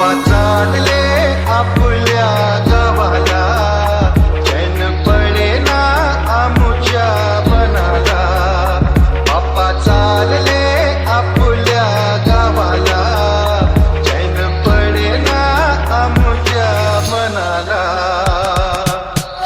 बाबा चालले आपल्या गावाला. जन पडे ना आमुच्या बनाला. बाप्पा चालले आपल्या गावाला. जन पडे ना आमुच्या मनाला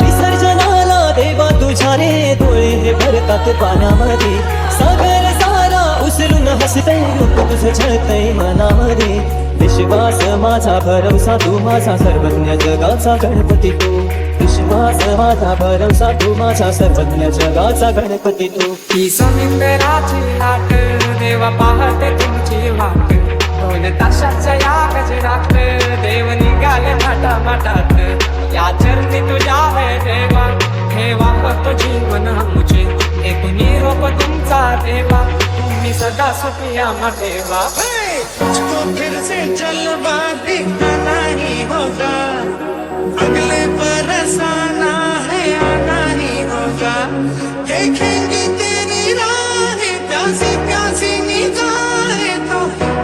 विसर्जनाला देवा तुझ्या रे डोळे भरतात पाण्यामध्ये सागर सारा उचलून हसते रूप तुझं मनामध्ये. विश्वास माझा भरवसा तू माझा सर्वज्ञ जगाचा गणपती तू. विश्वास माझा भरवसा तू माझा सर्वज्ञ जगाचा गणपती तू. ही समिंदराची लाट देवा पाहते तुमची वाट. दोन ताशाच्या या गजरात देव निघाले माटा माटात या चरणी तुझ्या है देवा ठेवा तो जीवन आमचे. एक निरोप तुमचा देवा. तुम्ही सदा सुखिया ठेवा तुझको फिर से जलवा दिखाना नहीं होगा। अगले पर आना है, आना ही होगा। देखेंगे तेरी राहें, प्यासी प्यासी निगाहें तो।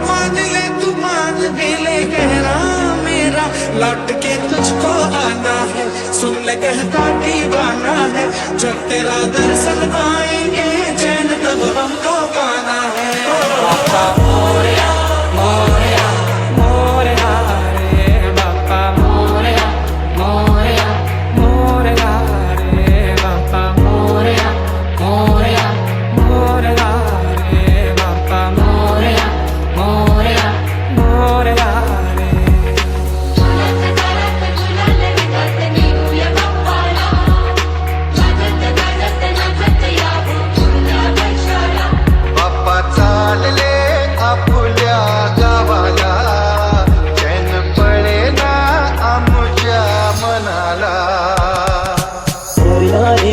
मान ले तू, मान भी ले, गहरा मेरा। लौट के तुझको आना है, सुन ले कहता दीवाना है। जब तेरा दर्शन आएँगे, चैन तब हमको gonna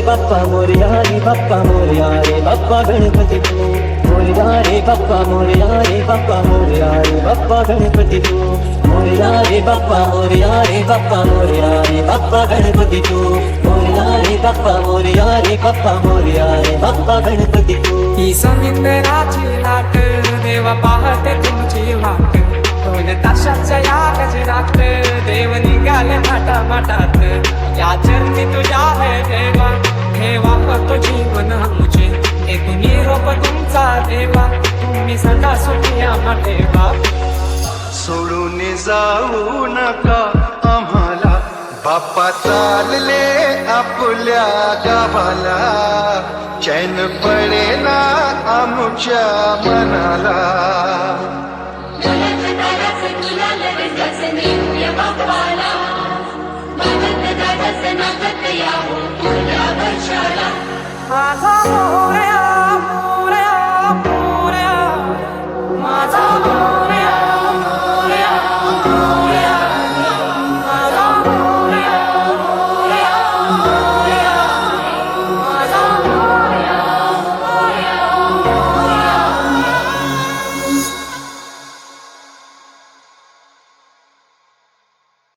बाप्पा मोरया रे बाप्पा मोरया रे बाप्पा गणपती तू मोरया रे बाप्पा मोरया रे बाप्पा मोरया रे बाप्पा गणपती तू मोरया रे बाप्पा मोरया रे बाप्पा मोरया रे बाप्पा गणपती तू मोरया रे बाप्पा मोरया रे बाप्पा मोरया रे बाप्पा गणपती तू ही समिंदराची लाट देवा पाहते तुमची वाट दोन ताशाच्या या गजरात देव निघाले माटा माटात या चरणी तुझ्या है देवा तुम्ही सदा सुखिया ठेवा सोडून जाऊ नका आम्हाला. बाप्पा चालले आपुल्या गावाला. चैन पडेना आमुच्या मनाला. माझा